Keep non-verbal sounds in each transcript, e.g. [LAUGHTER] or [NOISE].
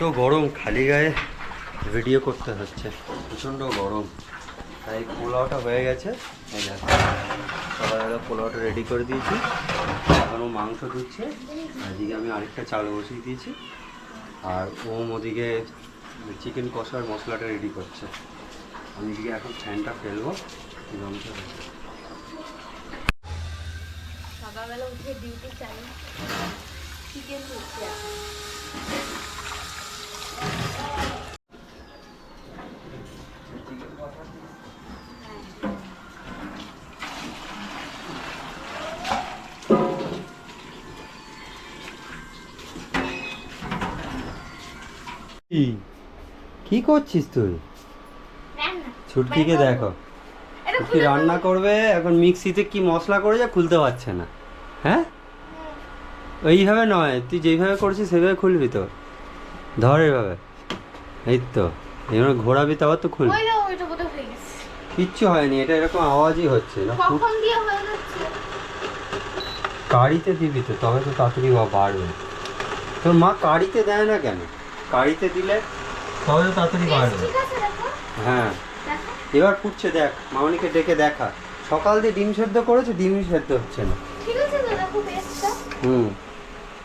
তো গরম, খালি গায়ে ভিডিও করতে হচ্ছে। প্রচণ্ড গরম। তাই পোলাওটা হয়ে গেছে। সকালবেলা পোলাওটা রেডি করে দিয়েছি। এখনও মাংস ধুচ্ছে। এদিকে আমি আরেকটা চাল বসিয়ে দিয়েছি। আর ওম ওদিকে চিকেন কষার মশলাটা রেডি করছে। আমি এদিকে এখন ফ্যানটা ফেলব। সকালবেলা উঠে ডিউটি চাই চিকেন কি? কি করছিস তুই? ছুটকিকে দেখো। কি রান্না করবে? এখন মিক্সিতে কি মশলা করেছে খুলতে পারছে না। হ্যাঁ? ওইভাবে নয়। তুই যেইভাবে করছিস সেভাবে খুলবি তো। ধর এইভাবে এই তো এইভাবে ঘোরাবি তারপর তো খুলবি। কিচ্ছু হয়নি এটা এরকম আওয়াজই হচ্ছে না। হয়ে কাড়িতে দিবি তো তবে তো তাড়াতাড়ি বা- বাড়বে। তোর মা কাড়িতে দেয় না কেন? কাড়িতে দিলে তবে তো তাড়াতাড়ি বাড়বে। হ্যাঁ। এবার ফুটছে দেখ মামনিকে ডেকে দেখা। সকাল দিয়ে ডিম সেদ্ধ করেছে ডিমই সেদ্ধ হচ্ছে না। ঠিক আছে তো দেখো পেস্টটা হুম।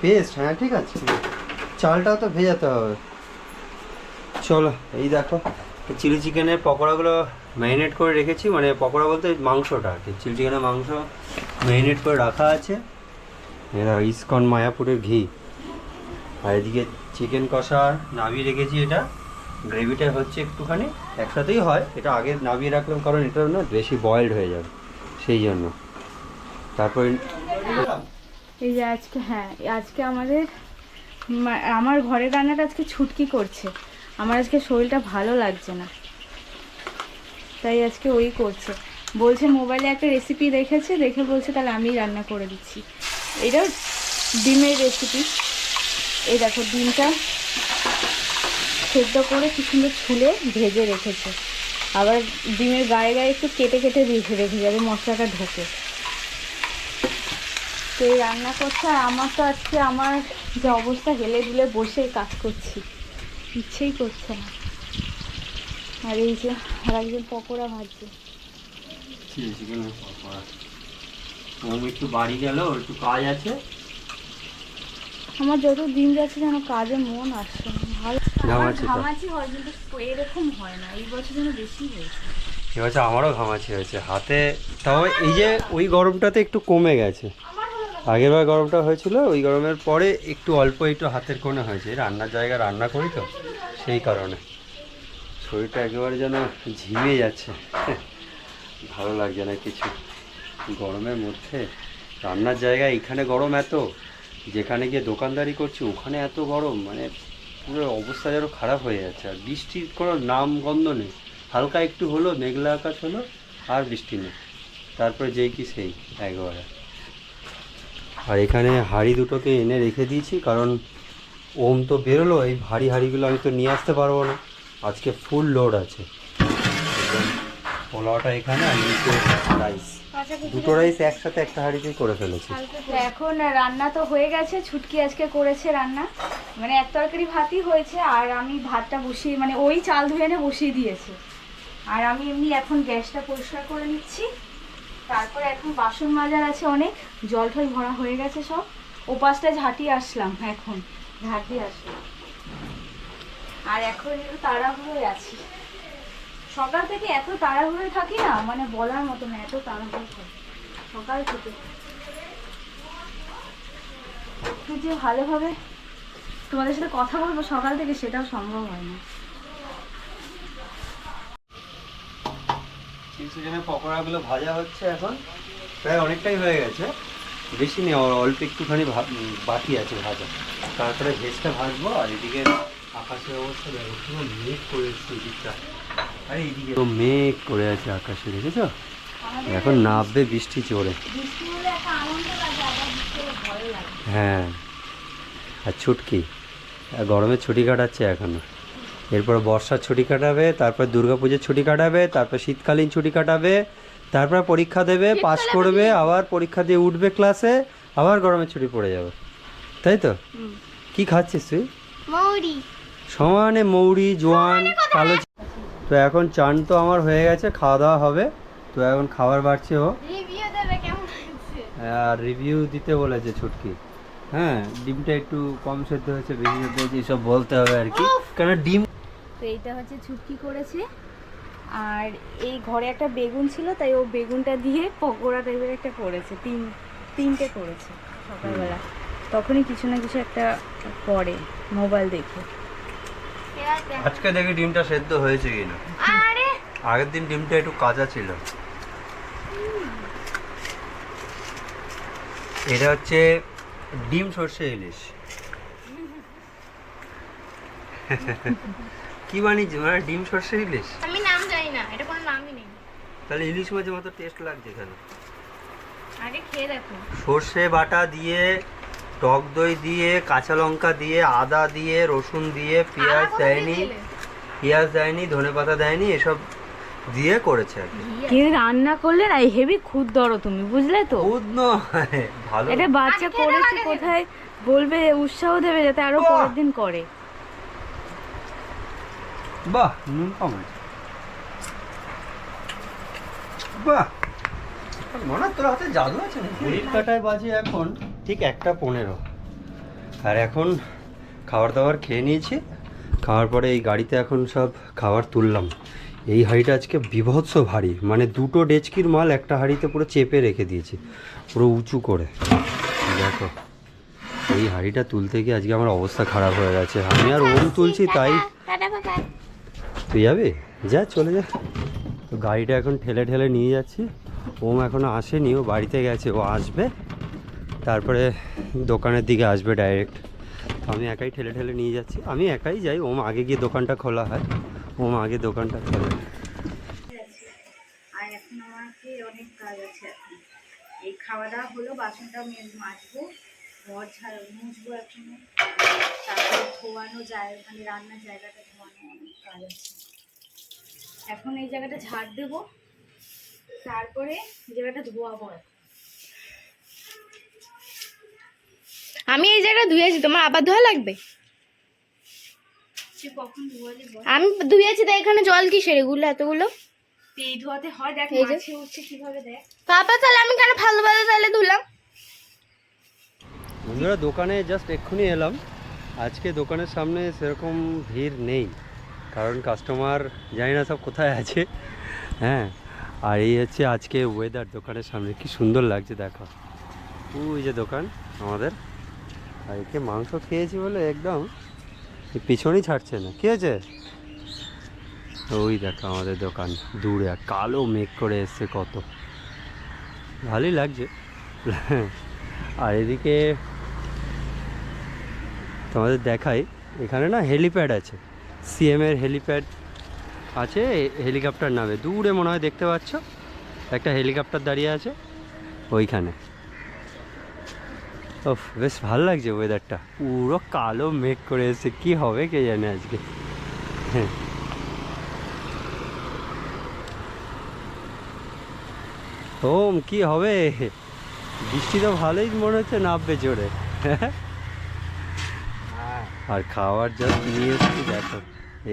পেস্ট হ্যাঁ ঠিক আছে। চালটাও তো ভেজাতে হবে। চলো এই দেখো চিলি চিকেনের পকোড়াগুলো ম্যারিনেট করে রেখেছি। মানে পকোড়া বলতে মাংসটা আর কি চিলি চিকেনের মাংস ম্যারিনেট করে রাখা আছে। এরা ইস্কন মায়াপুরের ঘি। আর এদিকে চিকেন কষা নামিয়ে রেখেছি এটা। গ্রেভিটা হচ্ছে একটুখানি একসাথেই হয়। এটা আগে নামিয়ে রাখলাম, কারণ এটা না বেশি বয়েলড হয়ে যাবে, সেই জন্য। তারপর এই যে আজকে হ্যাঁ আজকে আমাদের আমার ঘরের রান্নাটা আজকে ছুটকি করছে। আমার আজকে শরীরটা ভালো লাগছে না। তাই আজকে ওই করছে। বলছে মোবাইলে একটা রেসিপি দেখেছে, দেখে বলছে তাহলে আমি রান্না করে দিচ্ছি। এটা ডিমের রেসিপি এই দেখো ডিমটা সেদ্ধ করে কি সুন্দর ছুলে ভেজে রেখেছে। আবার ডিমের গায়ে গায়ে একটু কেটে কেটে রেখে রেখে যাবে, মশলাটা ঢোকে। তো এই রান্না করছে, আর আমার তো আজকে আমার যে অবস্থা, হেলে দুলে বসে কাজ করছি। ইচ্ছেই করছে না। আর এই যে আর একজন পকোড়া ভাজছে। পকোড়া। একটু বাড়ি গেল একটু কাজ আছে। আমার যত দিন যাচ্ছে যেন কাজে মন আসছে না। ভালো ঘামাচি হয় কিন্তু এরকম হয় না। এই বছর যেন বেশি হয়েছে। এবছর আমারও ঘামাচি হয়েছে। হাতে তাও এই যে ওই গরমটাতে একটু কমে গেছে। আগেরবার গরমটা হয়েছিল, ওই গরমের পরে একটু অল্প একটু হাতের কোণে হয়েছে। রান্নার জায়গা রান্না করি তো, সেই কারণে। শরীরটা একেবারে যেন ঝিমে যাচ্ছে। ভালো লাগছে না কিছু। গরমের মধ্যে রান্নার জায়গায় এখানে গরম এত, যেখানে গিয়ে দোকানদারি করছি ওখানে এত গরম মানে পুরো অবস্থা যেন খারাপ হয়ে যাচ্ছে। আর বৃষ্টির কোনো নাম গন্ধ নেই। হালকা একটু হলো, মেঘলা আকাশ হলো, আর বৃষ্টি নেই। তারপরে যেই কি সেই, একবারে। আর এখানে হাঁড়ি দুটোকে এনে রেখে দিয়েছি কারণ ওম তো বেরোলো এই ভারী হাঁড়িগুলো আমি তো নিয়ে আসতে পারব না। আজকে ফুল লোড আছে। পোলাওটা এখানে আর নিচে রাইস দুটো রাইস একসাথে একটা হাঁড়িতেই করে ফেলেছি। এখন রান্না তো হয়ে গেছে ছুটকি আজকে করেছে রান্না। মানে এক তরকারি ভাতই হয়েছে আর আমি ভাতটা বসিয়ে মানে ওই চাল ধুয়ে এনে বসিয়ে দিয়েছে। আর আমি এমনি এখন গ্যাসটা পরিষ্কার করে নিচ্ছি। তারপরে এখন বাসন মাজার আছে অনেক, জল ঠল ভরা হয়ে গেছে সব। ওপাশটা ঝাঁটিয়ে আসলাম, এখন ঝাঁট আসলাম। আর এখন একটু তাড়াহুড়োয় আছি। সকাল থেকে এত তাড়াহুড়োয় থাকি না মানে বলার মতো না, এত তাড়াহুড়ো থাকি। সকাল থেকে। যে ভালোভাবে তোমাদের সাথে কথা বলব সকাল থেকে, সেটাও সম্ভব হয় না। চিকেনের পকোড়াগুলো ভাজা হচ্ছে এখন প্রায় অনেকটাই হয়ে গেছে। বেশি নেই অল্প একটুখানি ভা- বাকি আছে ভাজা। তারপরে ভেজটা ভাজবো আর এদিকে আকাশের অবস্থা দেখো পুরো মেঘ করে এসছে এদিকটা। আরে এইদিকে তো মেঘ করে আছে আকাশে দেখেছ? এখন নামবে বৃষ্টি চড়ে হ্যাঁ। আর ছুটকি আর গরমে ছুটি কাটাচ্ছে এখনও। এরপর বর্ষার ছুটি কাটাবে তারপর দুর্গাপুজোর ছুটি কাটাবে তারপর শীতকালীন ছুটি কাটাবে তারপর পরীক্ষা দেবে পাস করবে আবার পরীক্ষা দিয়ে উঠবে ক্লাসে আবার গরমের ছুটি পড়ে যাবে। তাই তো? কি খাচ্ছিস তুই? সমানে মৌরি জোয়ান কালো তো এখন চান তো আমার হয়ে গেছে খাওয়া দাওয়া হবে। তো এখন খাবার বাড়ছে ও। রিভিউ দেবে কেমন হয়েছে? আর রিভিউ দিতে বলেছে ছুটকি। হ্যাঁ ডিমটা একটু কম সেদ্ধ হয়েছে বেশি সেদ্ধ হয়েছে এসব বলতে হবে আর কি। কারণ ডিম তো এইটা হচ্ছে ছুটকি করেছে। আর এই ঘরে একটা বেগুন ছিল তাই ও বেগুনটা দিয়ে পকোড়া টাইপের একটা করেছে তিন তিনটে করেছে সকালবেলা। তখনই কিছু না কিছু একটা করে মোবাইল দেখে। আজকে দেখি ডিমটা সেদ্ধ হয়েছে কিনা। আগের দিন ডিমটা একটু কাঁচা ছিল। এটা হচ্ছে ডিম সর্ষে ইলিশ। [LAUGHS] কি বানিয়েছি মানে ডিম সর্ষে ইলিশ? আমি নাম জানি না এটা কোনো নামই নেই। তাহলে ইলিশ মাছের মতো টেস্ট লাগছে এখানে। আগে খেয়ে দেখো। সর্ষে বাটা দিয়ে টক দই দিয়ে কাঁচা লঙ্কা দিয়ে আদা দিয়ে রসুন দিয়ে পেঁয়াজ দেয়নি পেঁয়াজ দেয়নি ধনে পাতা দেয়নি এসব দিয়ে করেছে আর কি। কিন্তু রান্না করলে না হেভি খুদ ধরো তুমি বুঝলে তো? খুদ নয় ভালো এটা বাচ্চা করেছে কোথায়? বলবে উৎসাহ দেবে যাতে আরও! পরের দিন করে। বাহ নুন কম আছে বাহ মনে তোর হাতে জাদু আছে ঘড়ির কাটায় বাজে এখন ঠিক একটা পনেরো আর এখন খাবার দাবার খেয়ে নিয়েছি খাওয়ার পরে এই গাড়িতে এখন সব খাবার তুললাম এই হাঁড়িটা আজকে বিভৎস ভারী মানে দুটো ডেচকির মাল একটা হাঁড়িতে পুরো চেপে রেখে দিয়েছি পুরো উঁচু করে দেখো এই হাঁড়িটা তুলতে গিয়ে আজকে আমার অবস্থা খারাপ হয়ে গেছে আমি আর ওম তুলছি তাই তুই যাবি? যা, চলে যা। গাড়িটা এখন ঠেলে ঠেলে নিয়ে যাচ্ছি। ওম এখনও আসেনি, ও বাড়িতে গেছে, ও আসবে। তারপরে দোকানের দিকে আসবে ডাইরেক্ট আমি একাই ঠেলে ঠেলে নিয়ে যাচ্ছি। আমি একাই যাই, ওম আগে গিয়ে দোকানটা খোলা হয়। ওম আগে দোকানটা খোলে। অনেক কাজ আছে এই খাওয়া দাওয়া হলো বাসনটা আমি মাজবো ঘর ঝাড় মুছবো এখন। তারপরে ধোয়ানো যায় মানে রান্নার জায়গাটা ধোয়ানো অনেক কাজ আছে। এখন এই জায়গাটা ঝাড় দেবো তারপরে জায়গাটা ধোয়াবো। আমি এই জায়গা ধুয়েছি তোমার আবার ধোয়া লাগবে? আমি ধুয়েছি তাই এখানে জল কিসের এগুলো এতগুলো? এই ধোয়াতে হয় দেখ মাছি উঠছে কীভাবে দেখ। পাপা তাহলে আমি কেন ভালো ভালো তাহলে ধুলাম? বন্ধুরা, দোকানে জাস্ট এক্ষুনি এলাম। আজকে দোকানের সামনে সেরকম ভিড় নেই, কারণ কাস্টমার জানি না সব কোথায় আছে। হ্যাঁ আর এই হচ্ছে আজকে ওয়েদার দোকানের সামনে, কি সুন্দর লাগছে দেখো। ওই যে দোকান আমাদের। আর একে মাংস খেয়েছি বলে একদম পিছনেই ছাড়ছে না। কি হয়েছে? ওই দেখো আমাদের দোকান দূরে কালো মেঘ করে এসছে কত। ভালোই লাগছে। আর এদিকে তোমাদের দেখাই, এখানে না হেলিপ্যাড আছে। সিএম এর হেলিপ্যাড আছে হেলিকপ্টার নামে। দূরে মনে হয় দেখতে পাচ্ছ, একটা হেলিকপ্টার দাঁড়িয়ে আছে, ওইখানে। ও বেশ ভালো লাগছে ওয়েদারটা পুরো কালো মেঘ করে এসে কি হবে কে জানে আজকে। হ্যাঁ। ওম, কি হবে? বৃষ্টি তো ভালোই মনে হচ্ছে, নামবে জোরে। [LAUGHS] আর খাওয়ার জাস্ট নিয়ে এসেছি দেখো।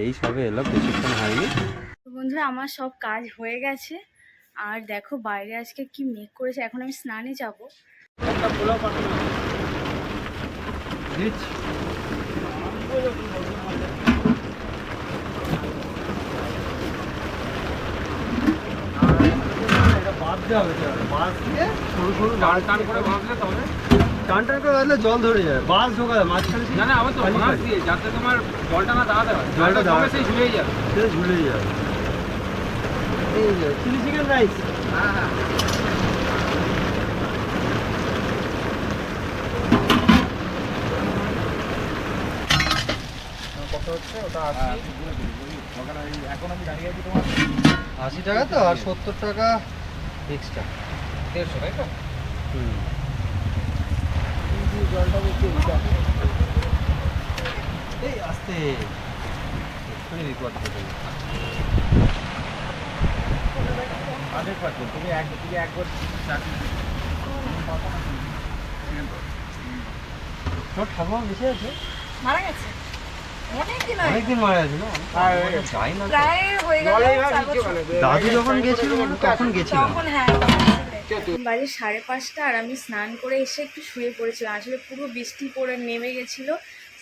এই সবে এলো বেশিক্ষণ হয়নি। তো বন্ধুরা আমার সব কাজ হয়ে গেছে। আর দেখো বাইরে আজকে কি মেঘ করেছে এখন আমি স্নানে যাব। টান টান করে বাঁধলে জল ধরে যায় বাস ঢোকা যায় মাঝখানে না না আবার তো খালি দিয়ে যাতে তোমার জলটা না দাঁড়াতে হয়। জলটা দাঁড়াতে- সেই ঝুলেই যাবে সেটা ঝুলে যায়। এই চিলি চিকেন রাইস। হ্যাঁ হ্যাঁ। কত হচ্ছে? ওটা আশি। ওখানে ওই দাঁড়িয়ে আছি তোমার। আশি টাকা তো আর সত্তর টাকা এক্সট্রা দেড়শো তাই তো? হুম। জলটা বলছি এই আস্তে বিপদ ঘটে গেছে। পার্সেন্ট তুমি এক তুমি একবার চাকরি তোর ঠাকুমা বেশি আছে মারা গেছে। দাদু যখন গেছিল তখন গেছিলাম। হ্যাঁ বাজে সাড়ে পাঁচটা আর আমি স্নান করে এসে একটু শুয়ে পড়েছিলাম। আসলে পুরো বৃষ্টি পড়ে নেমে গেছিল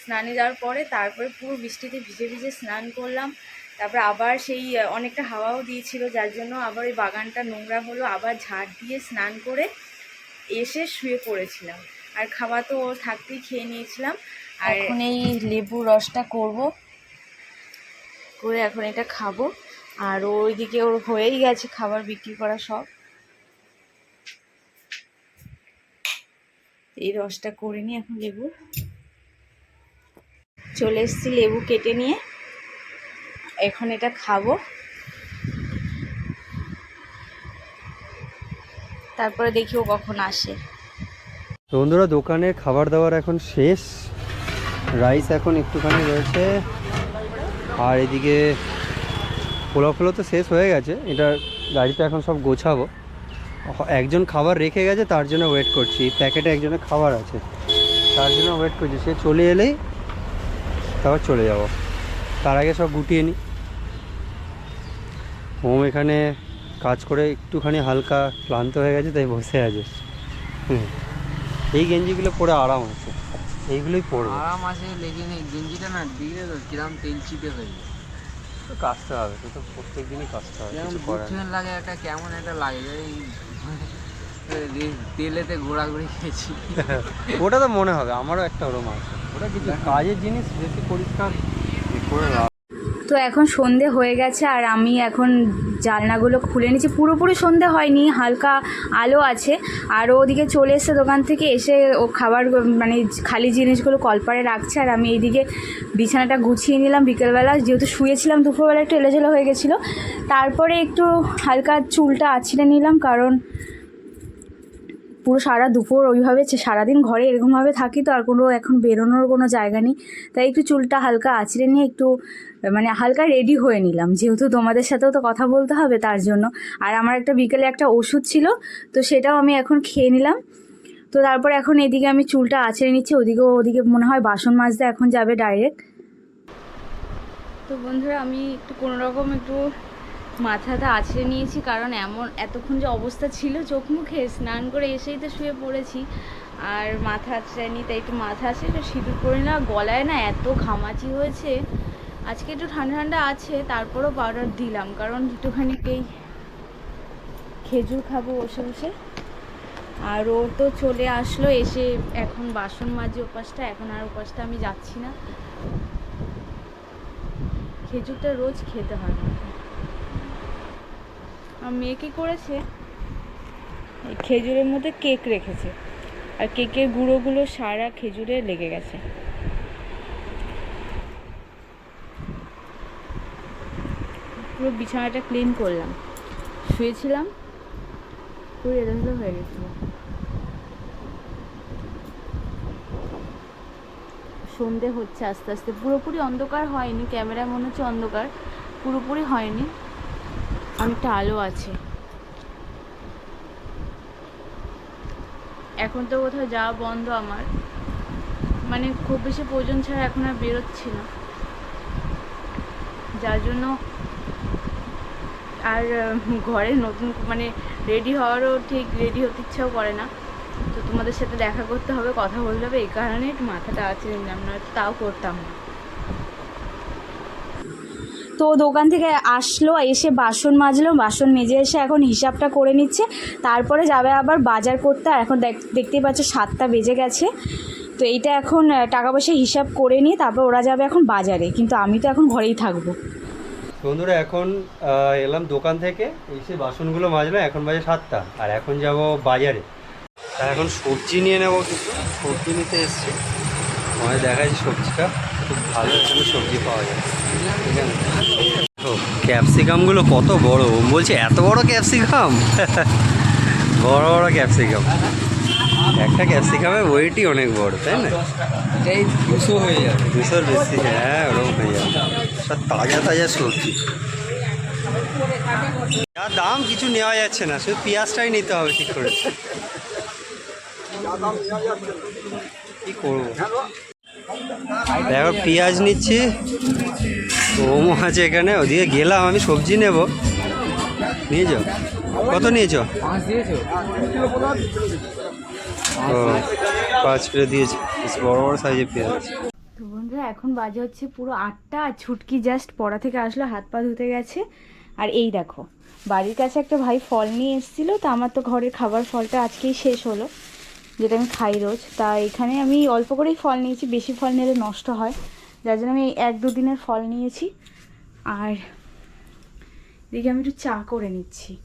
স্নানে যাওয়ার পরে, তারপরে পুরো বৃষ্টিতে ভিজে ভিজে স্নান করলাম। তারপর আবার সেই অনেকটা হাওয়াও দিয়েছিল, যার জন্য আবার ওই বাগানটা নোংরা হলো, আবার ঝাড় দিয়ে স্নান করে এসে শুয়ে পড়েছিলাম। আর খাওয়া তো থাকতেই খেয়ে নিয়েছিলাম। আর এখন এই লেবু রসটা করব। করে এখন এটা খাব। আর ওইদিকে ওর হয়েই গেছে খাবার বিক্রি করা সব। এই রসটা করে নিই এখন লেবু। চলে এসেছি লেবু কেটে নিয়ে। এখন এটা খাব। তারপরে দেখি ও কখন আসে। বন্ধুরা দোকানের খাবার দাবার এখন শেষ। রাইস এখন একটুখানি রয়েছে। আর এদিকে পোলাও ফোলাও তো শেষ হয়ে গেছে। এটা গাড়িতে এখন সব গোছাবো। একজন খাবার রেখে গেছে তার জন্য ওয়েট করছি। প্যাকেটে একজনের খাবার আছে। তার জন্য ওয়েট করছি। সে চলে এলেই তারপর চলে যাব। তার আগে সব গুটিয়ে নিই হোম এখানে কাজ করে একটুখানি হালকা ক্লান্ত হয়ে গেছে তাই বসে আছে। এই গেঞ্জিগুলো পরে আরাম আছে। এইগুলোই পরবো। আরাম আছে লেকিন এই গেঞ্জিটা না দিলে তো কিরম তেল চিপে হয়ে যায়। তো কাচতে হবে তো তো প্রত্যেক দিনই কাচতে হবে কিছু করার। লাগে একটা কেমন একটা লাগে। তেলেতে ঘোরাঘুরি খেয়েছি। ওটা তো মনে হবে আমারও একটা ওরম আছে ওটা কিছু কাজের জিনিস বেশি পরিষ্কার করে তো এখন সন্ধে হয়ে গেছে আর আমি এখন জানলাগুলো খুলে নিচ্ছি। পুরোপুরি সন্ধে হয়নি, হালকা আলো আছে। আর ওদিকে চলে এসছে দোকান থেকে এসে ও খাবার মানে খালি জিনিসগুলো কলপারে রাখছে। আর আমি এইদিকে বিছানাটা গুছিয়ে নিলাম বিকেলবেলা। যেহেতু শুয়েছিলাম, দুপুরবেলা একটু এলোজেলো হয়ে গেছিল। তারপরে একটু হালকা চুলটা আছড়ে নিলাম কারণ পুরো সারা দুপুর ওইভাবে সারাদিন ঘরে এরকমভাবে থাকি তো আর কোনো এখন বেরোনোর কোনো জায়গা নেই। তাই একটু চুলটা হালকা আঁচড়ে নিয়ে একটু মানে হালকা রেডি হয়ে নিলাম। যেহেতু তোমাদের সাথেও তো কথা বলতে হবে তার জন্য। আর আমার একটা বিকেলে একটা ওষুধ ছিল, তো সেটাও আমি এখন খেয়ে নিলাম। তো তারপর এখন এদিকে আমি চুলটা আঁচড়ে নিচ্ছি, ওদিকে ওদিকে মনে হয় বাসন মাজতে এখন যাবে ডাইরেক্ট তো বন্ধুরা, আমি একটু কোনো রকম একটু মাথাটা আছড়ে নিয়েছি কারণ এমন এতক্ষণ যে অবস্থা ছিল, চোখ মুখে স্নান করে এসেই তো শুয়ে পড়েছি। আর মাথা আছড়ে নি, তাই একটু মাথা আছে, একটু সিঁদুর করে না, গলায় না এত ঘামাচি হয়েছে। আজকে একটু ঠান্ডা ঠান্ডা আছে, তারপরেও পাউডার দিলাম, কারণ একটুখানি এই খেজুর খাব বসে বসে। আর ও তো চলে আসলো, এসে এখন বাসন মাজি ওপাশটা, এখন আর ওপাশটা আমি যাচ্ছি না। খেজুরটা রোজ খেতে হয়। আর মেয়ে কী করেছে? এই খেজুরের মধ্যে কেক রেখেছে। আর কেকের গুঁড়োগুলো সারা খেজুরে লেগে গেছে। পুরো বিছানাটা ক্লিন করলাম। শুয়েছিলাম। পুরো এলোমেলো হয়ে গেছিল। সন্ধে হচ্ছে আস্তে আস্তে। পুরোপুরি অন্ধকার হয়নি। ক্যামেরায় মনে হচ্ছে অন্ধকার। পুরোপুরি হয়নি। অনেকটা আলো আছে। এখন তো কোথাও যাওয়া বন্ধ আমার। মানে খুব বেশি প্রয়োজন ছাড়া এখন আর বেরোচ্ছি না। যার জন্য আর ঘরে নতুন মানে রেডি হওয়ারও ঠিক রেডি হতে ইচ্ছাও করে না। তো তোমাদের সাথে দেখা করতে হবে, কথা বলতে হবে, এই কারণে একটু মাথাটা আছে না তাও করতাম না। তো দোকান থেকে আসলো, এসে বাসন মাজলো, বাসন মেজে এসে এখন হিসাবটা করে নিচ্ছে। তারপরে যাবে আবার বাজার করতে, আর এখন দেখ- দেখতেই পাচ্ছ সাতটা বেজে গেছে। তো এইটা এখন টাকা পয়সা হিসাব করে নিয়ে তারপর ওরা যাবে এখন বাজারে। কিন্তু আমি তো এখন ঘরেই থাকব। বন্ধুরা, এখন এলাম দোকান থেকে, এসে বাসনগুলো মাজলাম, এখন বাজে সাতটা, আর এখন যাব বাজারে। আর এখন সবজি নিয়ে নেব কিছু। সবজি নিতে এসছি। আমাদের দেখা যাচ্ছে সবজিটা। খুব ভালো এখানে সবজি পাওয়া যায়। ঠিক আছে? ক্যাপসিকামগুলো কত বড়? বলছে এত বড় ক্যাপসিকাম? [LAUGHS] বড় বড় ক্যাপসিকাম। একটা ক্যাপসিকামের ওয়েটই অনেক বড় তাই না? এটাই দুশো হয়ে যাবে। দুশোর বেশি হ্যাঁ ওরকম হয়ে যাবে। সব তাজা তাজা সবজি। যা দাম কিছু নেওয়া যাচ্ছে না শুধু পেঁয়াজটাই নিতে হবে ঠিক করে। কি করব? দেখো, পেঁয়াজ নিচ্ছি। ওমো আছে এখানে, ওদিকে গেলাম আমি, সবজি নেব। নিয়েছো? কত নিয়েছো? পাঁচ কিলো দিয়েছি বড় বড় সাইজের পেঁয়াজ। তো বন্ধুরা, এখন বাজে হচ্ছে পুরো আটটা, আর ছুটকি জাস্ট পড়া থেকে আসলো, হাত পা ধুতে গেছে। আর এই দেখো, বাড়ির কাছে একটা ভাই ফল নিয়ে এসেছিল, তা আমার তো ঘরের খাবার ফলটা আজকেই শেষ হলো। যেটা আমি খাই রোজ। তা এখানে আমি অল্প করেই ফল নিয়েছি, বেশি ফল নিলে নষ্ট হয়। যার জন্য আমি এক দু দিনের ফল নিয়েছি। আর এদিকে আমি একটু চা করে নিচ্ছি।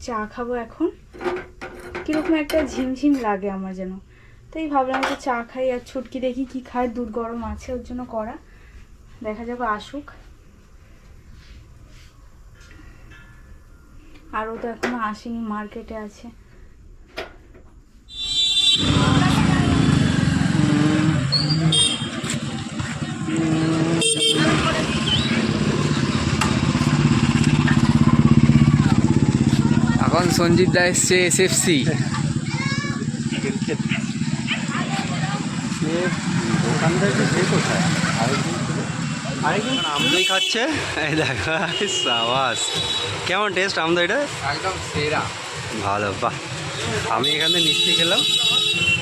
চা খাব এখন। কীরকম একটা ঝিমঝিম লাগে আমার যেন। তাই ভাবলাম একটু চা খাই আর ছুটকি দেখি কি খায় দুধ গরম আছে ওর জন্য করা। দেখা যাবে আসুক। আর ও তো এখনও আসেনি, মার্কেটে আছে। এখন সঞ্জিত দা এসছে এস এফ সি আমদই খাচ্ছে। এই দেখা সাবাস। কেমন টেস্ট আমদইটা একদম সেরা। ভালো বাহ। আমি এখানে মিষ্টি খেলাম।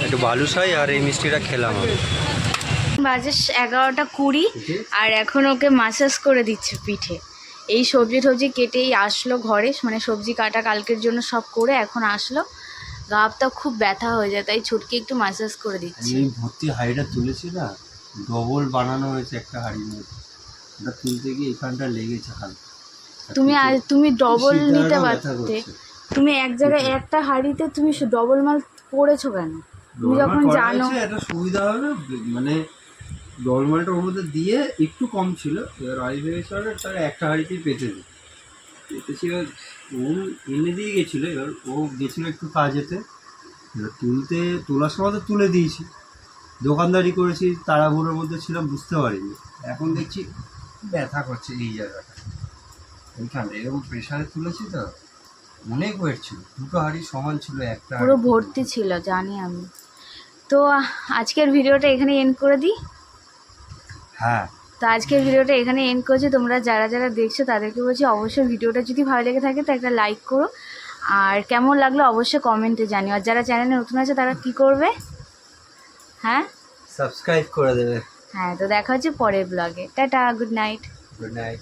একটু বালুশাই আর এই মিষ্টিটা খেলাম আমি। বাজে এগারোটা কুড়ি আর এখন ওকে মাসাজ করে দিচ্ছে পিঠে। এই সবজি টবজি কেটেই আসলো ঘরে মানে সবজি কাটা কালকের জন্য সব করে এখন আসলো। গা হাতটা খুব ব্যথা হয়ে যায় তাই ছুটকে একটু মাসাজ করে দিচ্ছি। এই ভর্তি হাঁড়িটা তুলেছি না ডবল বানানো হয়েছে একটা মধ্যে। ওটা তুলতে গিয়ে এখানটা লেগেছে হালকা। তুমি আজ তুমি ডবল নিতে পারতে। তুমি এক জায়গায় একটা হাঁড়িতে তুমি ডবল মাল করেছ কেন? তুমি যখন জানো একটা সুবিধা হবে মানে ওর মধ্যে দিয়ে একটু কম ছিল এবার ভেবেছিল তার একটা হাঁড়িতেই পেতেছি এবার ও এনে দিয়ে গেছিল এবার ও গেছিল একটু কাজেতে। এবার তুলতে তোলার সময় তো তুলে দিয়েছি। দোকানদারি করেছি তাড়াহুড়োর মধ্যে ছিলাম বুঝতে পারিনি। এখন দেখছি ব্যথা করছে এই জায়গাটা। এইখানে এরকম প্রেশারে তুলেছি তো অনেক ওয়েট ছিল। দুটো হাঁড়ি সমান ছিল একটা পুরো। ভর্তি ছিল জানি আমি। তো আজকের ভিডিওটা এখানে এন্ড করে দিই। হ্যাঁ। তো আজকের ভিডিওটা এখানে এন্ড করছি। তোমরা যারা যারা দেখছ তাদেরকে বলছি অবশ্যই ভিডিওটা যদি ভালো লেগে থাকে তো একটা লাইক করো। আর কেমন লাগল অবশ্যই কমেন্টে জানিও। আর যারা চ্যানেলে নতুন আছে তারা কি করবে? হ্যাঁ? সাবস্ক্রাইব করে দেবে। হ্যাঁ তো দেখা হচ্ছে পরের ব্লগে tata good night good night